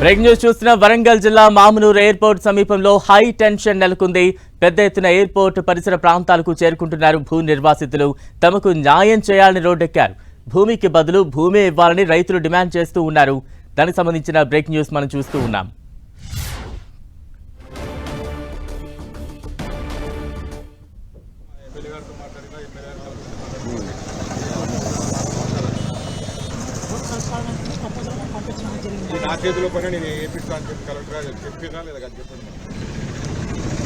Break news చూస్తున్న వరంగల్ జిల్లా Mamunuru airport సమీపంలో హై టెన్షన్ నెలకొంది. పెద్ద ఎత్తున ఎయిర్పోర్ట్ పరిసర ప్రాంతాలకు చేరుకుంటున్నారు భూ నిర్వాసితులు. తమకు న్యాయం చేయాలని రోడ్డెక్కారు. భూమికి బదులు భూమి ఇవ్వాలని రైతులు డిమాండ్ చేస్తూ ఉన్నారు. దానికి సంబంధించిన బ్రేక్ న్యూస్ మనం చూస్తూ ఉన్నాం ఇది నా చేతిలో పని నేను చెప్పి కలెక్టర్ చెప్పినా లేదా చెప్పండి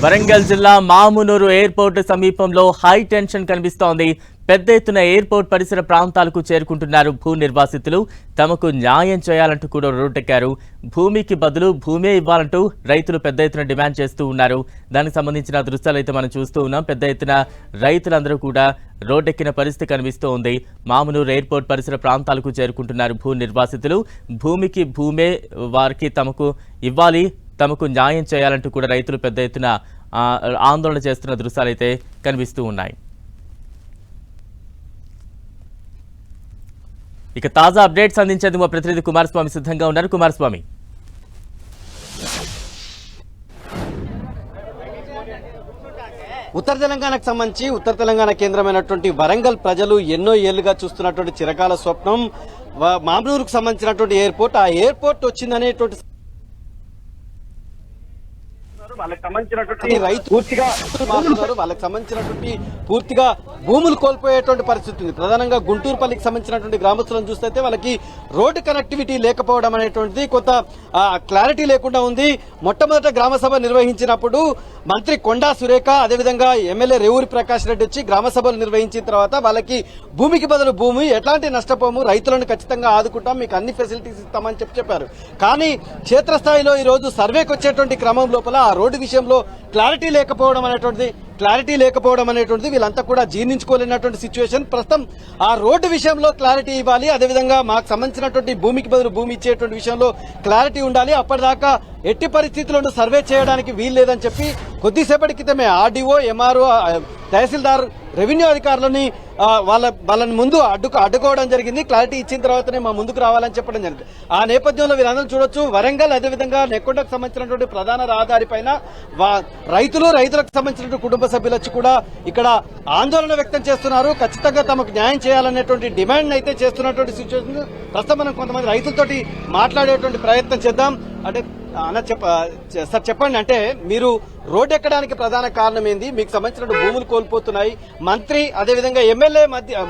వరంగల్ జిల్లా మామునూరు ఎయిర్పోర్ట్ సమీపంలో హై టెన్షన్ కనిపిస్తోంది. పెద్ద ఎత్తున ఎయిర్పోర్ట్ పరిసర ప్రాంతాలకు చేరుకుంటున్నారు భూ నిర్వాసితులు. తమకు న్యాయం చేయాలంటూ కూడా రోడ్డెక్కారు భూమికి బదులు భూమే ఇవ్వాలంటూ రైతులు పెద్ద ఎత్తున డిమాండ్ చేస్తూ ఉన్నారు. దానికి సంబంధించిన దృశ్యాలు అయితే మనం చూస్తూ ఉన్నాం. పెద్ద ఎత్తున రైతులందరూ కూడా రోడ్డెక్కిన పరిస్థితి కనిపిస్తూ ఉంది మామూలు ఎయిర్పోర్ట్ పరిసర ప్రాంతాలకు చేరుకుంటున్నారు భూ నిర్వాసితులు. భూమికి భూమే వారికి తమకు ఇవ్వాలి తమకు న్యాయం చేయాలంటూ కూడా రైతులు పెద్ద ఎత్తున ఆందోళన చేస్తున్న దృశ్యాలు అయితే కనిపిస్తూ ఉన్నాయి. ఇక తాజా అప్డేట్స్ అందించేందుకు మా ప్రతినిధి కుమారస్వామి సిద్ధంగా ఉన్నారు. కుమారస్వామి. ఉత్తర తెలంగాణకు సంబంధించి ఉత్తర తెలంగాణ కేంద్రమైనటువంటి వరంగల్ ప్రజలు ఎన్నో ఏళ్ళుగా చూస్తున్నటువంటి చిరకాల స్వప్నం వ- సంబంధించినటువంటి ఎయిర్పోర్ట్. ఆ ఎయిర్పోర్ట్ వచ్చిందనేటువంటి వాళ్ళకి సంబంధించినటువంటి రైతు పూర్తిగా మారుతున్నారు వాళ్ళకి సంబంధించినటువంటి పూర్తిగా భూములు కోల్పోయేటువంటి పరిస్థితి ఉంది. ప్రధానంగా గుంటూరుపల్లికి సంబంధించినటువంటి గ్రామస్తులను చూస్తే వాళ్ళకి రోడ్డు కనెక్టివిటీ లేకపోవడం అనేటువంటిది కొంత క్లారిటీ లేకుండా ఉంది. మొట్టమొదట గ్రామ సభ నిర్వహించినప్పుడు మంత్రి కొండా సురేఖ అదేవిధంగా ఎమ్మెల్యే రేవూరి ప్రకాష్ రెడ్డి వచ్చి గ్రామ సభలు నిర్వహించిన తర్వాత వాళ్ళకి భూమికి బదులు భూమి ఎట్లాంటి నష్టపోము రైతులను ఖచ్చితంగా ఆదుకుంటాం మీకు అన్ని ఫెసిలిటీస్ ఇస్తామని చెప్పి చెప్పారు. కానీ క్షేత్రస్థాయిలో ఈరోజు సర్వేకి వచ్చేటువంటి క్రమం లోపల ఆ రోడ్డు రోడ్డు విషయంలో క్లారిటీ లేకపోవడం అనేటువంటిది క్లారిటీ లేకపోవడం అనేటువంటిది వీళ్ళంతా కూడా జీర్ణించుకోలేనటువంటి సిచ్యువేషన్ ప్రస్తుతం ఆ రోడ్డు విషయంలో క్లారిటీ ఇవ్వాలి. అదేవిధంగా మాకు సంబంధించినటువంటి భూమికి బదులు భూమి ఇచ్చేటువంటి విషయంలో క్లారిటీ ఉండాలి. అప్పటిదాకా ఎట్టి పరిస్థితులను సర్వే చేయడానికి వీలు లేదని చెప్పి కొద్దిసేపటి క్రితమే ఆర్డీఓ ఎంఆర్ఓ తహసీల్దార్ రెవెన్యూ అధికారులని వాళ్ళ వాళ్ళని ముందు అడ్డుకు అడ్డుకోవడం జరిగింది. క్లారిటీ ఇచ్చిన తర్వాతనే మా ముందుకు రావాలని చెప్పడం జరిగింది. ఆ నేపథ్యంలో వీరందరూ చూడొచ్చు. వరంగల్ అదేవిధంగా నెక్కొండకు సంబంధించినటువంటి ప్రధాన రహదారి పైన వా- రైతులు రైతులకు సంబంధించినటువంటి కుటుంబ సభ్యులు వచ్చి కూడా ఇక్కడ ఆందోళన వ్యక్తం చేస్తున్నారు. ఖచ్చితంగా తమకు న్యాయం చేయాలనేటువంటి డిమాండ్ అయితే చేస్తున్నటువంటి సిచ్యువేషన్ ప్రస్తుతం మనం కొంతమంది రైతులతోటి మాట్లాడేటువంటి ప్రయత్నం చేద్దాం. అంటే అన్న చెప్ప సార్ చెప్పండి అంటే మీరు రోడ్ ఎక్కడానికి ప్రధాన కారణం ఏంది? మీకు సంబంధించిన భూములు కోల్పోతున్నాయి. మంత్రి అదేవిధంగా ఎమ్మెల్యే మధ్య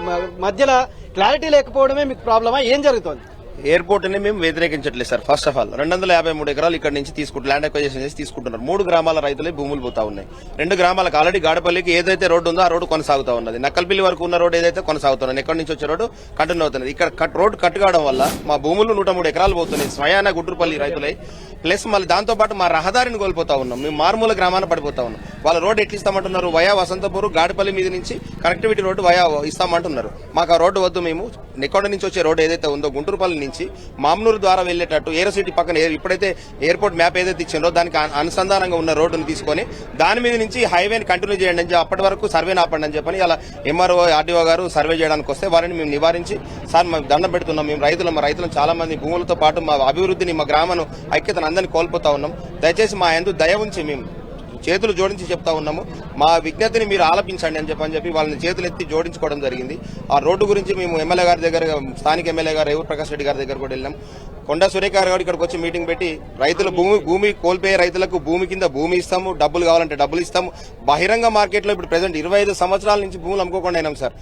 మధ్యలో క్లారిటీ లేకపోవడమే మీకు ప్రాబ్లమా? ఏం జరుగుతోంది? ఎయిర్పోర్ట్ని మేము వ్యతిరేకించట్లేదు సార్ ఫస్ట్ ఆఫ్ ఆల్ రెండు వందల యాభై మూడు ఎకరాలు ఇక్కడ నుంచి తీసుకుంటు ల్యాండ్ అక్వైజేషన్ చేసి తీసుకుంటున్నారు. మూడు గ్రామాల రైతులే భూములు పోతా ఉన్నాయి. రెండు గ్రామాలకు ఆల్రెడీ గాడపల్లికి ఏదైతే రోడ్డు ఉందో ఆ రోడ్డు కొనసాగుతా ఉన్నది. నక్కల్పల్లి వరకు ఉన్న రోడ్డు ఏదైతే కొనసాగుతున్నది ఎక్కడి నుంచి వచ్చే రోడ్డు కంటిన్యూ అవుతున్నది. ఇక్కడ కట్ రోడ్డు కట్ కావడం వల్ల మా భూములు నూట మూడు ఎకరాలు పోతున్నాయి. స్వయాన గుంటూరుపల్లి రైతులై. ప్లస్ మళ్ళీ దాంతోపాటు మా రహదారిని కోల్పోతా ఉన్నాం. మేము మారుమూల గ్రామాన పడిపోతా ఉన్నాం. వాళ్ళ రోడ్డు ఎట్లా ఇస్తామంటున్నారు? వయా వసంతపూర్ గాడిపల్లి మీద నుంచి కనెక్టివిటీ రోడ్డు వయా ఇస్తామంటున్నారు. మాకు ఆ రోడ్డు వద్దు మేము. నికొండ నుంచి వచ్చే రోడ్డు ఏదైతే ఉందో గుంటూరుపల్లి నుంచి మామనూరు ద్వారా వెళ్ళేటట్టు ఏరో సిటీ పక్కన ఇప్పుడైతే ఎయిర్పోర్ట్ మ్యాప్ ఏదైతే ఇచ్చిందో దానికి అనుసంధానంగా ఉన్న రోడ్డును తీసుకొని దాని మీద నుంచి హైవేని కంటిన్యూ చేయండి అని అప్పటి వరకు సర్వే ఆపండి అని చెప్పని అలా ఎంఆర్ఓ ఆర్డీఓ గారు సర్వే చేయడానికి వస్తే వారిని మేము నివారించి సార్ మేము దండం పెడుతున్నాం. మేము రైతులు మా రైతులు చాలా మంది భూములతో పాటు మా అభివృద్ధిని మా గ్రామను ఐక్యతను అందరినీ కోల్పోతా ఉన్నాం. దయచేసి మా ఎందు దయ ఉంచి మేము చేతులు జోడించి చెప్తా ఉన్నాము. మా విజ్ఞతని మీరు ఆలపించండి అని చెప్పని చెప్పి వాళ్ళని చేతులు ఎత్తి జోడించుకోవడం జరిగింది. ఆ రోడ్డు గురించి మేము ఎమ్మెల్యే గారి దగ్గర స్థానిక ఎమ్మెల్యే గారు రేవు ప్రకాష్ రెడ్డి గారి దగ్గర కూడా వెళ్ళాం. కొండ సురేఖ గారు ఇక్కడికి వచ్చి మీటింగ్ పెట్టి రైతుల భూమి భూమి కోల్పోయే రైతులకు భూమి కింద భూమి ఇస్తాము డబ్బులు కావాలంటే డబ్బులు ఇస్తాము. బహిరంగ మార్కెట్లో ఇప్పుడు ప్రజెంట్ ఇరవై ఐదు సంవత్సరాల నుంచి భూములు అమ్ముకోకుండా అయినాం సార్.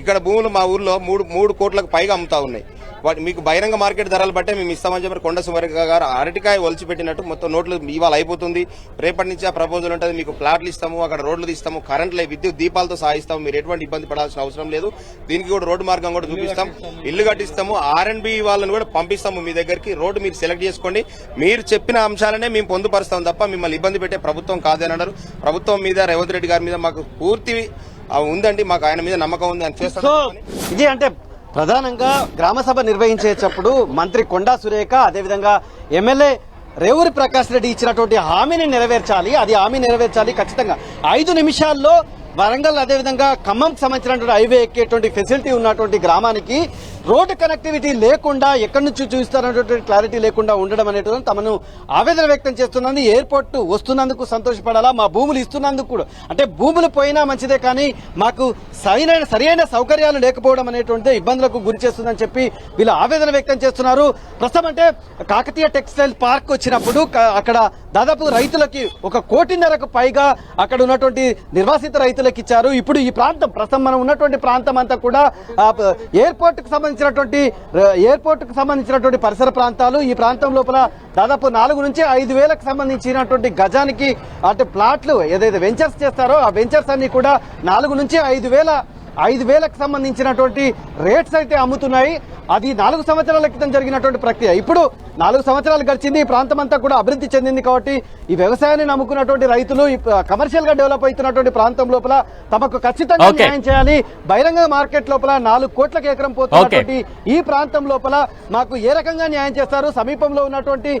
ఇక్కడ భూములు మా ఊర్లో మూడు మూడు కోట్లకు పైగా అమ్ముతా ఉన్నాయి. వాటి మీకు బహిరంగ మార్కెట్ ధరలు బట్టే మేము ఇస్తామని చెప్పి కొండ సుమరిక గారు అరటికాయ ఒలిచిపెట్టినట్టు మొత్తం నోట్లు ఇవాళ అయిపోతుంది. రేపటి నుంచి ఆ ప్రపోజల్ ఉంటుంది మీకు ప్లాట్లు ఇస్తాము అక్కడ రోడ్లు తీస్తాము కరెంట్ విద్యుత్ దీపాలతో సాగిస్తాము మీరు ఎటువంటి ఇబ్బంది పడాల్సిన అవసరం లేదు. దీనికి కూడా రోడ్డు మార్గం కూడా చూపిస్తాం. ఇల్లు కట్టిస్తాము ఆర్ అండ్ బి వాళ్ళని కూడా పంపిస్తాము మీ దగ్గరికి రోడ్డు మీరు సెలెక్ట్ చేసుకోండి. మీరు చెప్పిన అంశాలనే మేము పొందుపరుస్తాం తప్ప మిమ్మల్ని ఇబ్బంది పెట్టే ప్రభుత్వం కాదని అన్నారు. ప్రభుత్వం మీద రేవంత్ రెడ్డి గారి మీద మాకు పూర్తి ఉందండి మాకు ఆయన మీద నమ్మకం ఉంది అని చేస్తాం ఇది అంటే ప్రధానంగా గ్రామసభ నిర్వహించేటప్పుడు మంత్రి కొండా సురేఖ అదేవిధంగా ఎమ్మెల్యే రేవూరి ప్రకాష్ రెడ్డి ఇచ్చినటువంటి హామీని నెరవేర్చాలి అది హామీ నెరవేర్చాలి ఖచ్చితంగా. ఐదు నిమిషాల్లో వరంగల్ అదేవిధంగా ఖమ్మంకి సంబంధించినటువంటి హైవే ఎక్కేటువంటి ఫెసిలిటీ ఉన్నటువంటి గ్రామానికి రోడ్డు కనెక్టివిటీ లేకుండా ఎక్కడి నుంచి చూస్తారనేటువంటి క్లారిటీ లేకుండా ఉండడం అనేటువంటి తమను ఆవేదన వ్యక్తం చేస్తున్నది. ఎయిర్పోర్ట్ వస్తున్నందుకు సంతోషపడాలా? మా భూములు ఇస్తున్నందుకు కూడా. అంటే భూములు పోయినా మంచిదే కానీ మాకు సరైన సరైన సౌకర్యాలు లేకపోవడం అనేటువంటి ఇబ్బందులకు గురి చేస్తుందని చెప్పి వీళ్ళు ఆవేదన వ్యక్తం చేస్తున్నారు. ప్రస్తుతం అంటే కాకతీయ టెక్స్టైల్ పార్క్ వచ్చినప్పుడు అక్కడ దాదాపు రైతులకి ఒక కోటిన్నరకు పైగా అక్కడ ఉన్నటువంటి నిర్వాసిత రైతులు రైతులకు ఇచ్చారు ఇప్పుడు ఈ ప్రాంతం ప్రస్తుతం మనం ఉన్నటువంటి ప్రాంతం అంతా కూడా ఎయిర్పోర్ట్కు సంబంధించినటువంటి ఎయిర్పోర్ట్కు సంబంధించినటువంటి పరిసర ప్రాంతాలు ఈ ప్రాంతం లోపల దాదాపు నాలుగు నుంచి ఐదు వేలకు సంబంధించినటువంటి గజానికి అంటే ప్లాట్లు ఏదైతే వెంచర్స్ చేస్తారో ఆ వెంచర్స్ అన్ని కూడా నాలుగు నుంచి ఐదు వేల ఐదు వేలకు సంబంధించినటువంటి రేట్స్ అయితే అమ్ముతున్నాయి. అది నాలుగు సంవత్సరాల క్రితం జరిగినటువంటి ప్రక్రియ. ఇప్పుడు నాలుగు సంవత్సరాలు గడిచింది ఈ ప్రాంతం అంతా కూడా అభివృద్ధి చెందింది కాబట్టి ఈ వ్యవసాయాన్ని నమ్ముకున్నటువంటి రైతులు కమర్షియల్గా డెవలప్ అవుతున్నటువంటి ప్రాంతం లోపల తమకు ఖచ్చితంగా. న్యాయం చేయాలి. బహిరంగ మార్కెట్ లోపల నాలుగు కోట్లకు ఎకరం పోతున్నటువంటి ఈ ప్రాంతం లోపల మాకు ఏ రకంగా న్యాయం చేస్తారు? సమీపంలో ఉన్నటువంటి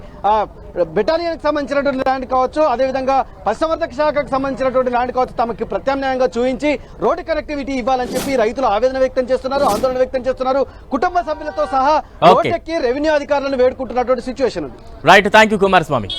బెటాలియన్కి సంబంధించినటువంటి ల్యాండ్ కావచ్చు అదేవిధంగా పశుసంవర్ధక శాఖకు సంబంధించినటువంటి ల్యాండ్ కావచ్చు తమకి ప్రత్యామ్నాయంగా చూపించి రోడ్డు కనెక్టివిటీ ఇవ్వాలని చెప్పి రైతులు ఆవేదన వ్యక్తం చేస్తున్నారు ఆందోళన వ్యక్తం చేస్తున్నారు. కుటుంబ సభ్యులతో సహా. రోడ్డెక్కి రెవెన్యూ అధికారులను వేడుకుంటున్నటువంటి సిచ్యువేషన్ ఉంది. Right thank you Kumaraswamy